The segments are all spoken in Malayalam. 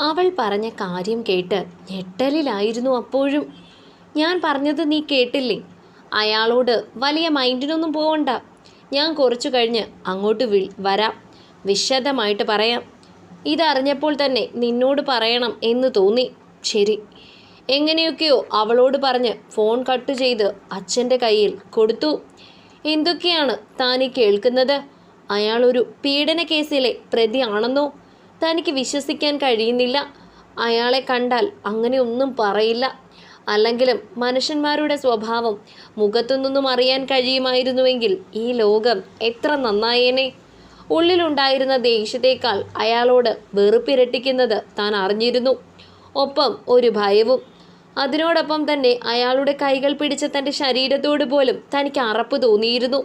അവൾ പറഞ്ഞ കാര്യം കേട്ട് ഞെട്ടലിലായിരുന്നു അപ്പോഴും. ഞാൻ പറഞ്ഞത് നീ കേട്ടില്ലേ? അയാളോട് വലിയ മൈൻഡിനൊന്നും പോവണ്ട. ഞാൻ കുറച്ചു കഴിഞ്ഞ് അങ്ങോട്ട് വിൾ വരാം. വിശദമായിട്ട് പറയാം. ഇതറിഞ്ഞപ്പോൾ തന്നെ നിന്നോട് പറയണം എന്ന് തോന്നി. ശരി. എങ്ങനെയൊക്കെയോ അവളോട് പറഞ്ഞ് ഫോൺ കട്ട് ചെയ്ത് അച്ഛന്റെ കയ്യിൽ കൊടുത്തു. എന്തൊക്കെയാണ് താനീ കേൾക്കുന്നത്? അയാളൊരു പീഡന കേസിലെ പ്രതിയാണെന്നോ? തനിക്ക് വിശ്വസിക്കാൻ കഴിയുന്നില്ല. അയാളെ കണ്ടാൽ അങ്ങനെ ഒന്നും പറയില്ല. അല്ലെങ്കിലും മനുഷ്യന്മാരുടെ സ്വഭാവം മുഖത്തുനിന്നും അറിയാൻ കഴിയുമായിരുന്നുവെങ്കിൽ ഈ ലോകം എത്ര നന്നായേനെ. ഉള്ളിലുണ്ടായിരുന്ന ദേഷ്യത്തേക്കാൾ അയാളോട് വെറുപ്പിരട്ടിക്കുന്നത് താൻ അറിഞ്ഞിരുന്നു. ഒപ്പം ഒരു ഭയവും. അതിനോടൊപ്പം തന്നെ അയാളുടെ കൈകൾ പിടിച്ച തന്റെ ശരീരത്തോട് പോലും തനിക്ക് അറപ്പ് തോന്നിയിരുന്നു.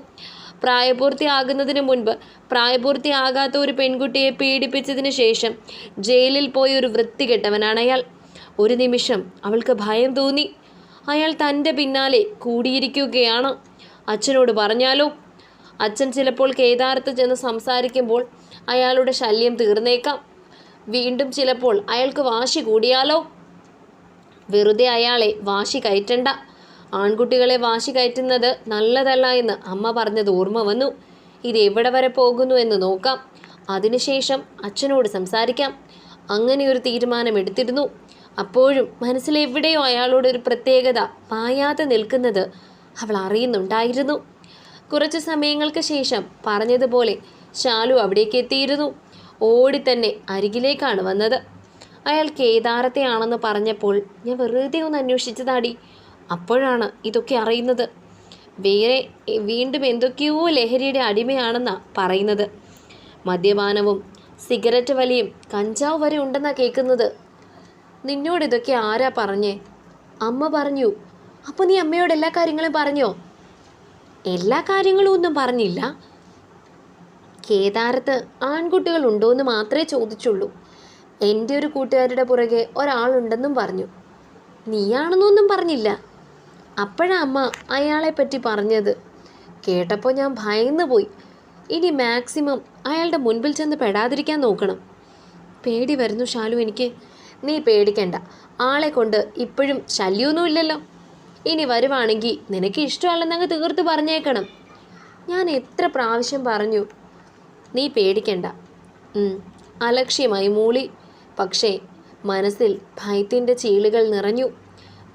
പ്രായപൂർത്തിയാകുന്നതിന് മുൻപ് പ്രായപൂർത്തിയാകാത്ത ഒരു പെൺകുട്ടിയെ പീഡിപ്പിച്ചതിന് ശേഷം ജയിലിൽ പോയ ഒരു വൃത്തികെട്ടവനാണ് അയാൾ. ഒരു നിമിഷം അവൾക്ക് ഭയം തോന്നി. അയാൾ തന്റെ പിന്നാലെ കൂടിയിരിക്കുകയാണ്. അച്ഛനോട് പറഞ്ഞാലോ? അച്ഛൻ ചിലപ്പോൾ കേദാരത്ത് ചെന്ന് സംസാരിക്കുമ്പോൾ അയാളുടെ ശല്യം തീർന്നേക്കാം. വീണ്ടും ചിലപ്പോൾ അയാൾക്ക് വാശി കൂടിയാലോ? വെറുതെ അയാളെ വാശി കയറ്റണ്ട. ആൺകുട്ടികളെ വാശി കയറ്റുന്നത് നല്ലതല്ല എന്ന് അമ്മ പറഞ്ഞത് ഓർമ്മ വന്നു. ഇത് എവിടെ വരെ പോകുന്നു എന്ന് നോക്കാം. അതിനുശേഷം അച്ഛനോട് സംസാരിക്കാം. അങ്ങനെ ഒരു തീരുമാനം എടുത്തിരുന്നു. അപ്പോഴും മനസ്സിലെവിടെയോ അയാളോടൊരു പ്രത്യേകത പായാതെ നിൽക്കുന്നത് അവൾ അറിയുന്നുണ്ടായിരുന്നു. കുറച്ച് സമയങ്ങൾക്ക് ശേഷം പറഞ്ഞതുപോലെ ശാലു അവിടേക്ക് എത്തിയിരുന്നു. ഓടി തന്നെ അരികിലേക്കാണ് വന്നത്. അയാൾ കേദാരത്തെയാണെന്ന് പറഞ്ഞപ്പോൾ ഞാൻ വെറുതെ ഒന്ന് അന്വേഷിച്ചതാടി. അപ്പോഴാണ് ഇതൊക്കെ അറിയുന്നത്. വേറെ വീണ്ടും എന്തൊക്കെയോ ലഹരിയുടെ അടിമയാണെന്നാണ് പറയുന്നത്. മദ്യപാനവും സിഗരറ്റ് വലിയും കഞ്ചാവ് വരെ ഉണ്ടെന്നാ കേൾക്കുന്നത്. നിന്നോട് ഇതൊക്കെ ആരാ പറഞ്ഞേ? അമ്മ പറഞ്ഞു. അപ്പോൾ നീ അമ്മയോട് എല്ലാ കാര്യങ്ങളും പറഞ്ഞോ? എല്ലാ കാര്യങ്ങളും ഒന്നും പറഞ്ഞില്ല. കേദാരത്ത് ആൺകുട്ടികൾ ഉണ്ടോ എന്ന് മാത്രമേ ചോദിച്ചുള്ളൂ. എന്റെ ഒരു കൂട്ടുകാരുടെ പുറകെ ഒരാളുണ്ടെന്നും പറഞ്ഞു. നീയാണെന്നൊന്നും പറഞ്ഞില്ല. അപ്പോഴാ അമ്മ അയാളെ പറ്റി പറഞ്ഞത്. കേട്ടപ്പോൾ ഞാൻ ഭയന്നു പോയി. ഇനി മാക്സിമം അയാളുടെ മുൻപിൽ ചെന്ന് പെടാതിരിക്കാൻ നോക്കണം. പേടി വരുന്നു ഷാലു എനിക്ക്. നീ പേടിക്കണ്ട. ആളെ കൊണ്ട് ഇപ്പോഴും ശല്യമൊന്നുമില്ലല്ലോ ഇനി വരുവാണെങ്കിൽ നിനക്ക് ഇഷ്ടമല്ലെന്നങ്ങ് തീർത്ത് പറഞ്ഞേക്കണം. ഞാൻ എത്ര പ്രാവശ്യം പറഞ്ഞു നീ പേടിക്കണ്ട. അലക്ഷ്യമായി മൂളി. പക്ഷേ മനസ്സിൽ ഭയത്തിന്റെ ചീളുകൾ നിറഞ്ഞു.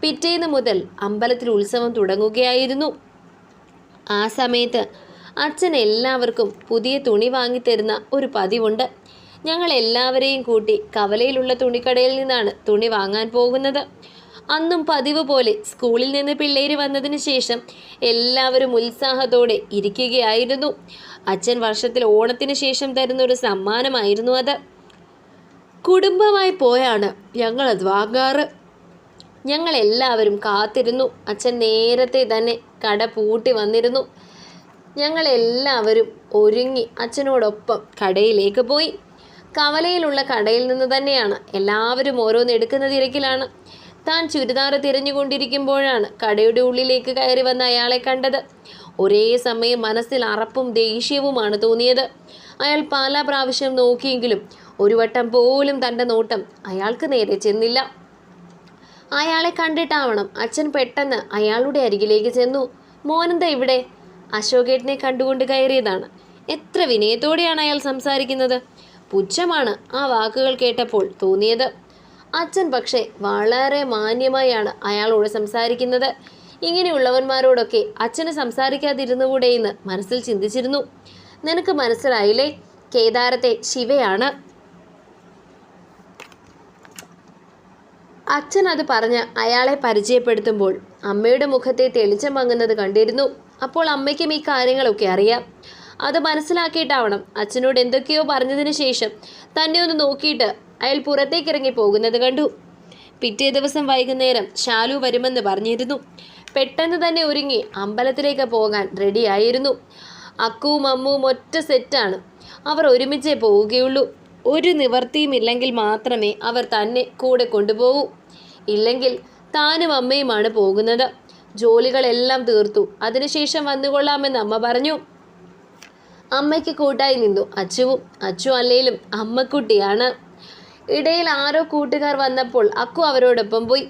പിറ്റേന്ന് മുതൽ അമ്പലത്തിൽ ഉത്സവം തുടങ്ങുകയായിരുന്നു. ആ സമയത്ത് അച്ഛൻ എല്ലാവർക്കും പുതിയ തുണി വാങ്ങിത്തരുന്ന ഒരു പതിവുണ്ട്. ഞങ്ങൾ എല്ലാവരെയും കൂട്ടി കവലയിലുള്ള തുണിക്കടയിൽ നിന്നാണ് തുണി വാങ്ങാൻ പോകുന്നത്. അന്നും പതിവ് പോലെ സ്കൂളിൽ നിന്ന് പിള്ളേര് വന്നതിന് ശേഷം എല്ലാവരും ഉത്സാഹത്തോടെ ഇരിക്കുകയായിരുന്നു. അച്ഛൻ വർഷത്തിൽ ഓണത്തിന് ശേഷം തരുന്ന ഒരു സമ്മാനമായിരുന്നു അത്. കുടുംബമായി പോയാണ് ഞങ്ങളത് വാങ്ങാറ്. ഞങ്ങൾ എല്ലാവരും കാത്തിരുന്നു. അച്ഛൻ നേരത്തെ തന്നെ കട പൂട്ടി വന്നിരുന്നു. ഞങ്ങളെല്ലാവരും ഒരുങ്ങി അച്ഛനോടൊപ്പം കടയിലേക്ക് പോയി. കവലയിലുള്ള കടയിൽ നിന്ന് തന്നെയാണ് എല്ലാവരും ഓരോന്ന് എടുക്കുന്ന തിരക്കിലാണ്. താൻ ചുരിദാർ തിരഞ്ഞുകൊണ്ടിരിക്കുമ്പോഴാണ് കടയുടെ ഉള്ളിലേക്ക് കയറി വന്ന അയാളെ കണ്ടത്. ഒരേ സമയം മനസ്സിൽ അറപ്പും ദേഷ്യവുമാണ് തോന്നിയത്. അയാൾ പല പ്രാവശ്യം നോക്കിയെങ്കിലും ഒരു വട്ടം പോലും തന്റെ നോട്ടം അയാൾക്ക് നേരെ ചെന്നില്ല. അയാളെ കണ്ടിട്ടാവണം. അച്ഛൻ പെട്ടെന്ന് അയാളുടെ അരികിലേക്ക് ചെന്നു. മോനെന്താ ഇവിടെ? അശോകേട്ടനെ കണ്ടുകൊണ്ട് കയറിയതാണ്. എത്ര വിനയത്തോടെയാണ് അയാൾ സംസാരിക്കുന്നത്? പുച്ഛമാണ് ആ വാക്കുകൾ കേട്ടപ്പോൾ തോന്നിയത്. അച്ഛൻ പക്ഷേ വളരെ മാന്യമായാണ് അയാളോട് സംസാരിക്കുന്നത്. ഇങ്ങനെയുള്ളവന്മാരോടൊക്കെ അച്ഛന് സംസാരിക്കാതിരുന്നുകൂടെയെന്ന് മനസ്സിൽ ചിന്തിച്ചിരുന്നു. നിനക്ക് മനസ്സിലായില്ലേ? കേദാരത്തെ ശിവയാണ്. അച്ഛൻ അത് പറഞ്ഞ് അയാളെ പരിചയപ്പെടുത്തുമ്പോൾ അമ്മയുടെ മുഖത്തെ തെളിച്ചം വാങ്ങുന്നത് കണ്ടിരുന്നു. അപ്പോൾ അമ്മയ്ക്കും ഈ കാര്യങ്ങളൊക്കെ അറിയാം. അത് മനസ്സിലാക്കിയിട്ടാവണം അച്ഛനോട് എന്തൊക്കെയോ പറഞ്ഞതിന് ശേഷം തന്നെ ഒന്ന് നോക്കിയിട്ട് അയാൾ പുറത്തേക്ക് ഇറങ്ങി പോകുന്നത് കണ്ടു. പിറ്റേ ദിവസം വൈകുന്നേരം ശാലു വരുമെന്ന് പറഞ്ഞിരുന്നു. പെട്ടെന്ന് തന്നെ ഒരുങ്ങി അമ്പലത്തിലേക്ക് പോകാൻ റെഡിയായിരുന്നു അക്കുവും അമ്മുവും ഒറ്റ സെറ്റാണ് അവർ ഒരുമിച്ചേ പോവുകയുള്ളൂ. ഒരു നിവർത്തിയുമില്ലെങ്കിൽ മാത്രമേ അവർ തന്നെ കൂടെ കൊണ്ടുപോകൂ. ഇല്ലെങ്കിൽ താനും അമ്മയുമാണ് പോകുന്നത്. ജോലികളെല്ലാം തീർത്തു. അതിനുശേഷം വന്നുകൊള്ളാമെന്ന് അമ്മ പറഞ്ഞു. അമ്മയ്ക്ക് കൂട്ടായി നിന്നു. അച്ചുവും അച്ചു അല്ലേലും അമ്മക്കുട്ടിയാണ്. ഇടയിൽ ആരോ കൂട്ടുകാർ വന്നപ്പോൾ അക്കു അവരോടൊപ്പം പോയി.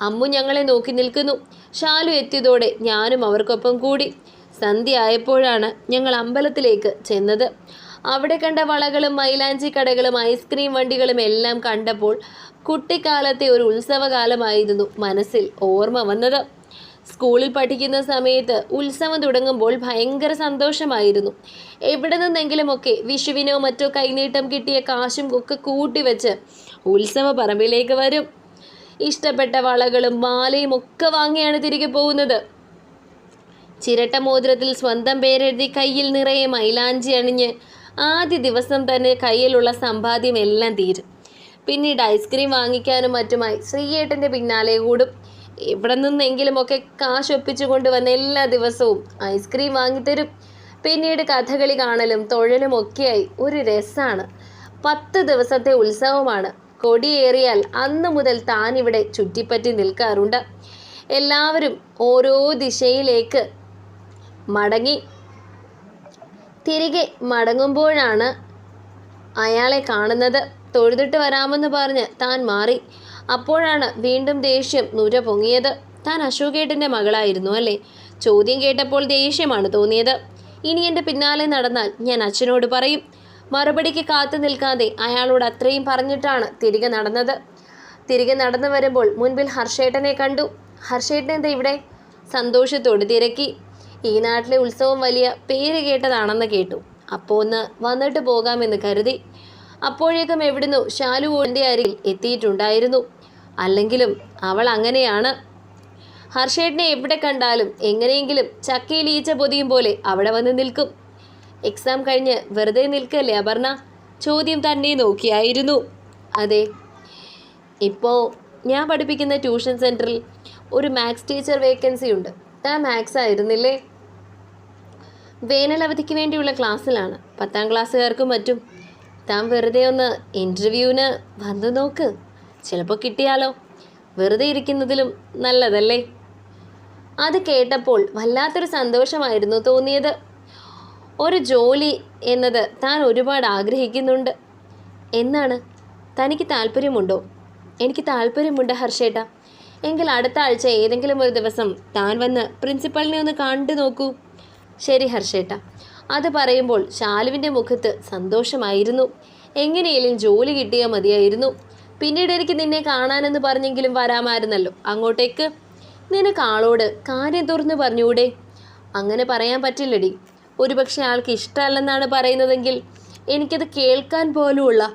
അമ്മു ഞങ്ങളെ നോക്കി നിൽക്കുന്നു. ഷാലു എത്തിയതോടെ ഞാനും അവർക്കൊപ്പം കൂടി. സന്ധ്യ ആയപ്പോഴാണ് ഞങ്ങൾ അമ്പലത്തിലേക്ക് ചെന്നത്. അവിടെ കണ്ട വളകളും മൈലാഞ്ചി കടകളും ഐസ്ക്രീം വണ്ടികളും എല്ലാം കണ്ടപ്പോൾ കുട്ടിക്കാലത്തെ ഒരു ഉത്സവകാലമായിരുന്നു മനസ്സിൽ ഓർമ്മ വന്നത്. സ്കൂളിൽ പഠിക്കുന്ന സമയത്ത് ഉത്സവം തുടങ്ങുമ്പോൾ ഭയങ്കര സന്തോഷമായിരുന്നു. എവിടെ നിന്നെങ്കിലുമൊക്കെ വിഷുവിനോ മറ്റോ കൈനീട്ടം കിട്ടിയ കാശും ഒക്കെ കൂട്ടിവെച്ച് ഉത്സവ പറമ്പിലേക്ക് വരും. ഇഷ്ടപ്പെട്ട വളകളും മാലയും ഒക്കെ വാങ്ങിയാണ് തിരികെ പോകുന്നത്. ചിരട്ട മോതിരത്തിൽ സ്വന്തം പേരെഴുതി കയ്യിൽ നിറയെ മൈലാഞ്ചി അണിഞ്ഞ് ആദ്യ ദിവസം തന്നെ കയ്യിലുള്ള സമ്പാദ്യം എല്ലാം തീരും. പിന്നീട് ഐസ്ക്രീം വാങ്ങിക്കാനും മറ്റുമായി ശ്രീയേട്ടന്റെ പിന്നാലെ കൂടും. എവിടെ നിന്നെങ്കിലുമൊക്കെ കാശ് ഒപ്പിച്ചു കൊണ്ടുവന്ന എല്ലാ ദിവസവും ഐസ്ക്രീം വാങ്ങിത്തരും. പിന്നീട് കഥകളി കാണലും തൊഴലും ഒക്കെയായി. ഒരു രസമാണ് പത്ത് ദിവസത്തെ ഉത്സവമാണ്. കൊടിയേറിയാൽ അന്ന് മുതൽ താൻ ഇവിടെ ചുറ്റിപ്പറ്റി നിൽക്കാറുണ്ട്. എല്ലാവരും ഓരോ ദിശയിലേക്ക് മടങ്ങി തിരികെ മടങ്ങുമ്പോഴാണ് അയാളെ കാണുന്നത്. തൊഴുതിട്ട് വരാമെന്ന് പറഞ്ഞ് താൻ മാറി. അപ്പോഴാണ് വീണ്ടും ദേഷ്യം നുര പൊങ്ങിയത്. താൻ അശോകേട്ടന്റെ മകളായിരുന്നു അല്ലേ? ചോദ്യം കേട്ടപ്പോൾ ദേഷ്യമാണ് തോന്നിയത്. ഇനി എന്റെ പിന്നാലെ നടന്നാൽ ഞാൻ അച്ഛനോട് പറയും. മറുപടിക്ക് കാത്തു നിൽക്കാതെ അയാളോട് അത്രയും പറഞ്ഞിട്ടാണ് തിരികെ നടന്നത്. തിരികെ നടന്നു വരുമ്പോൾ മുൻപിൽ ഹർഷേട്ടനെ കണ്ടു. ഹർഷേട്ടൻ എന്താ ഇവിടെ? സന്തോഷത്തോട് തിരക്കി. ഈ നാട്ടിലെ ഉത്സവം വലിയ പേര് കേട്ടതാണെന്ന് കേട്ടു. അപ്പോൾ ഒന്ന് വന്നിട്ട് പോകാമെന്ന് കരുതി. അപ്പോഴേക്കും എവിടുന്നു ശാലുവിന്റെ അരികിൽ എത്തിയിട്ടുണ്ടായിരുന്നു. അല്ലെങ്കിലും അവൾ അങ്ങനെയാണ്. ഹർഷേട്ടിനെ എവിടെ കണ്ടാലും എങ്ങനെയെങ്കിലും ചക്കയിൽ ഈച്ച പൊതിയും പോലെ അവിടെ വന്ന് നിൽക്കും. എക്സാം കഴിഞ്ഞ് വെറുതെ നിൽക്കല്ലേ അപർണ? ചോദ്യം തന്നെ നോക്കിയായിരുന്നു. അതെ ഇപ്പോൾ ഞാൻ പഠിപ്പിക്കുന്ന ട്യൂഷൻ സെന്ററിൽ ഒരു മാത്സ് ടീച്ചർ വേക്കൻസി ഉണ്ട്. താൻ മാത്സ് ആയിരുന്നില്ലേ? വേനലവധിക്ക് വേണ്ടിയുള്ള ക്ലാസ്സിലാണ്. പത്താം ക്ലാസ്സുകാർക്കും മറ്റും താൻ വെറുതെ ഒന്ന് ഇന്റർവ്യൂവിന് വന്നു നോക്ക്. ചിലപ്പോൾ കിട്ടിയാലോ. വെറുതെ ഇരിക്കുന്നതിലും നല്ലതല്ലേ? അത് കേട്ടപ്പോൾ വല്ലാത്തൊരു സന്തോഷമായിരുന്നു തോന്നിയത്. ഒരു ജോലി എന്നത് താൻ ഒരുപാട് ആഗ്രഹിക്കുന്നുണ്ട്. എന്നാണ്? തനിക്ക് താല്പര്യമുണ്ടോ? എനിക്ക് താല്പര്യമുണ്ട് ഹർഷേട്ട. എങ്കിൽ അടുത്ത ആഴ്ച ഏതെങ്കിലും ഒരു ദിവസം താൻ വന്ന് പ്രിൻസിപ്പളിനെ ഒന്ന് കണ്ടു നോക്കൂ. ശരി ഹർഷേട്ട. അത് പറയുമ്പോൾ ശാലുവിന്റെ മുഖത്ത് സന്തോഷമായിരുന്നു. എങ്ങനെയെങ്കിലും ജോലി കിട്ടിയാൽ മതിയായിരുന്നു. പിന്നീട് എനിക്ക് നിന്നെ കാണാനെന്ന് പറഞ്ഞെങ്കിലും വരാമായിരുന്നല്ലോ. അങ്ങോട്ടേക്ക്. നിനക്ക് ആളോട് കാര്യം തുറന്ന് പറഞ്ഞൂടെ അങ്ങനെ പറയാൻ പറ്റില്ലടി. ഒരുപക്ഷെ ആൾക്ക് ഇഷ്ടമല്ലെന്നാണ് പറയുന്നതെങ്കിൽ എനിക്കത് കേൾക്കാൻ പോലുമുള്ള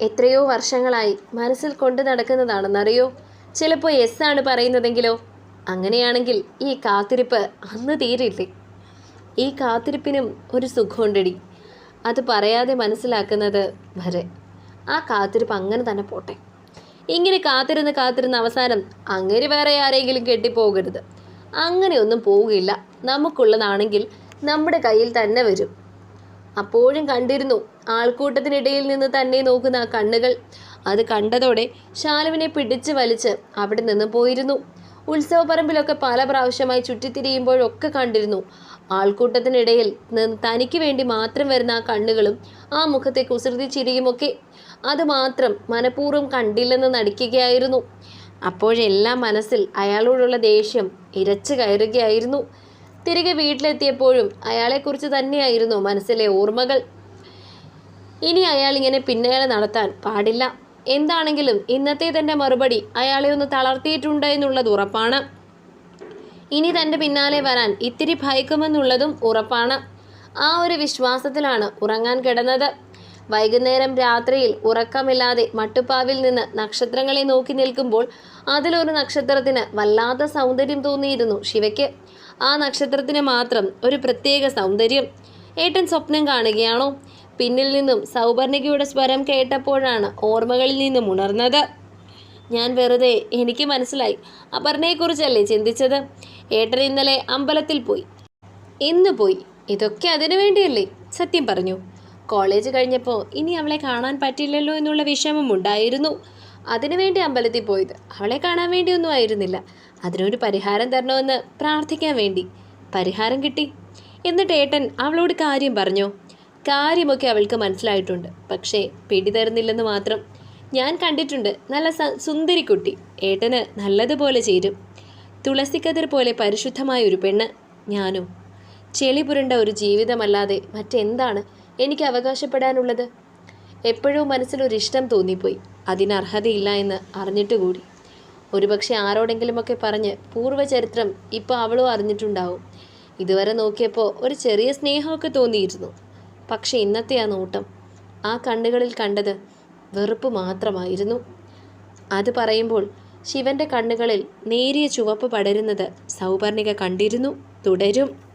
എത്രയോ വർഷങ്ങളായി മനസ്സിൽ കൊണ്ടു നടക്കുന്നതാണെന്നറിയോ? ചിലപ്പോൾ എസ് ആണ് പറയുന്നതെങ്കിലോ? അങ്ങനെയാണെങ്കിൽ ഈ കാത്തിരിപ്പ് അന്ന് തീരില്ലേ? ഈ കാത്തിരിപ്പിനും ഒരു സുഖമുണ്ടടി. അത് പറയാതെ മനസ്സിലാക്കുന്നത് വരെ. ആ കാത്തിരിപ്പ് അങ്ങനെ തന്നെ പോട്ടെ. ഇങ്ങനെ കാത്തിരുന്ന് കാത്തിരുന്ന അവസാനം അങ്ങനെ വേറെ ആരെങ്കിലും കെട്ടിപ്പോകരുത്. അങ്ങനെയൊന്നും പോവുകയില്ല നമുക്കുള്ളതാണെങ്കിൽ നമ്മുടെ കയ്യിൽ തന്നെ വരും. അപ്പോഴും കണ്ടിരുന്നു ആൾക്കൂട്ടത്തിനിടയിൽ നിന്ന് തന്നെ നോക്കുന്ന കണ്ണുകൾ. അത് കണ്ടതോടെ ശാലുവിനെ പിടിച്ചു വലിച്ച് അവിടെ നിന്ന് പോയിരുന്നു. ഉത്സവപ്പറമ്പിലൊക്കെ പല പ്രാവശ്യമായി ചുറ്റിത്തിരിയുമ്പോഴൊക്കെ കണ്ടിരുന്നു. ആൾക്കൂട്ടത്തിനിടയിൽ നിന്ന് തനിക്ക് വേണ്ടി മാത്രം വരുന്ന ആ കണ്ണുകളും ആ മുഖത്തെ കുസൃതി ചിരിയുമൊക്കെ അത് മാത്രം മനഃപൂർവം കണ്ടില്ലെന്ന് നടിക്കുകയായിരുന്നു. അപ്പോഴെല്ലാം മനസ്സിൽ അയാളോടുള്ള ദേഷ്യം ഇരച്ചു കയറുകയായിരുന്നു. തിരികെ വീട്ടിലെത്തിയപ്പോഴും അയാളെക്കുറിച്ച് തന്നെയായിരുന്നു മനസ്സിലെ ഓർമ്മകൾ. ഇനി അയാൾ ഇങ്ങനെ പിന്നയാളെ നടത്താൻ പാടില്ല. എന്താണെങ്കിലും ഇന്നത്തെ തന്റെ മറുപടി അയാളെ ഒന്ന് തളർത്തിയിട്ടുണ്ട് എന്നുള്ളത് ഉറപ്പാണ്. ഇനി തന്റെ പിന്നാലെ വരാൻ ഇത്തിരി ഭയക്കുമെന്നുള്ളതും ഉറപ്പാണ്. ആ ഒരു വിശ്വാസത്തിലാണ് ഉറങ്ങാൻ കിടന്നത്. വൈകുന്നേരം രാത്രിയിൽ ഉറക്കമില്ലാതെ മട്ടുപ്പാവിൽ നിന്ന് നക്ഷത്രങ്ങളെ നോക്കി നിൽക്കുമ്പോൾ അതിലൊരു നക്ഷത്രത്തിന് വല്ലാത്ത സൗന്ദര്യം തോന്നിയിരുന്നു ശിവയ്ക്ക്. ആ നക്ഷത്രത്തിന് മാത്രം ഒരു പ്രത്യേക സൗന്ദര്യം. ഏട്ടൻ സ്വപ്നം കാണുകയാണോ? പിന്നിൽ നിന്നും സൗപർണികയുടെ സ്വരം കേട്ടപ്പോഴാണ് ഓർമ്മകളിൽ നിന്നും ഉണർന്നത്. ഞാൻ വെറുതെ എനിക്ക് മനസ്സിലായി. അപർണയെക്കുറിച്ചല്ലേ ചിന്തിച്ചത്? ഏട്ടൻ ഇന്നലെ അമ്പലത്തിൽ പോയി. ഇന്ന് പോയി. ഇതൊക്കെ അതിനു വേണ്ടിയല്ലേ? സത്യം പറഞ്ഞു. കോളേജ് കഴിഞ്ഞപ്പോൾ ഇനി അവളെ കാണാൻ പറ്റില്ലല്ലോ എന്നുള്ള വിഷമം ഉണ്ടായിരുന്നു. അതിനുവേണ്ടി അമ്പലത്തിൽ പോയത്. അവളെ കാണാൻ വേണ്ടിയൊന്നും ആയിരുന്നില്ല. അതിനൊരു പരിഹാരം തരണമെന്ന് പ്രാർത്ഥിക്കാൻ വേണ്ടി. പരിഹാരം കിട്ടി. എന്നിട്ട് ഏട്ടൻ അവളോട് കാര്യം പറഞ്ഞോ? കാര്യമൊക്കെ അവൾക്ക് മനസ്സിലായിട്ടുണ്ട്. പക്ഷേ പിടി തരുന്നില്ലെന്ന് മാത്രം ഞാൻ കണ്ടിട്ടുണ്ട്. നല്ല സുന്ദരി കുട്ടി. ഏട്ടന് നല്ലതുപോലെ ചേരും. തുളസിക്കതിർ പോലെ പരിശുദ്ധമായ ഒരു പെണ്ണ് ഞാനോ. ചെളി പുരണ്ട ഒരു ജീവിതമല്ലാതെ മറ്റെന്താണ് എനിക്ക് അവകാശപ്പെടാനുള്ളത്? എപ്പോഴും മനസ്സിലൊരു ഇഷ്ടം തോന്നിപ്പോയി. അതിനർഹതയില്ല എന്ന് അറിഞ്ഞിട്ട് കൂടി. ഒരുപക്ഷെ ആരോടെങ്കിലുമൊക്കെ പറഞ്ഞ് പൂർവചരിത്രം ഇപ്പോൾ അവളും അറിഞ്ഞിട്ടുണ്ടാവും. ഇതുവരെ നോക്കിയപ്പോൾ ഒരു ചെറിയ സ്നേഹമൊക്കെ തോന്നിയിരുന്നു. പക്ഷെ ഇന്നത്തെ ആ നോട്ടം ആ കണ്ണുകളിൽ കണ്ടത് വെറുപ്പ് മാത്രമായിരുന്നു. അത് പറയുമ്പോൾ ശിവന്റെ കണ്ണുകളിൽ നേരിയ ചുവപ്പ് പടരുന്നത് സൗപർണിക കണ്ടിരുന്നു തുടരും.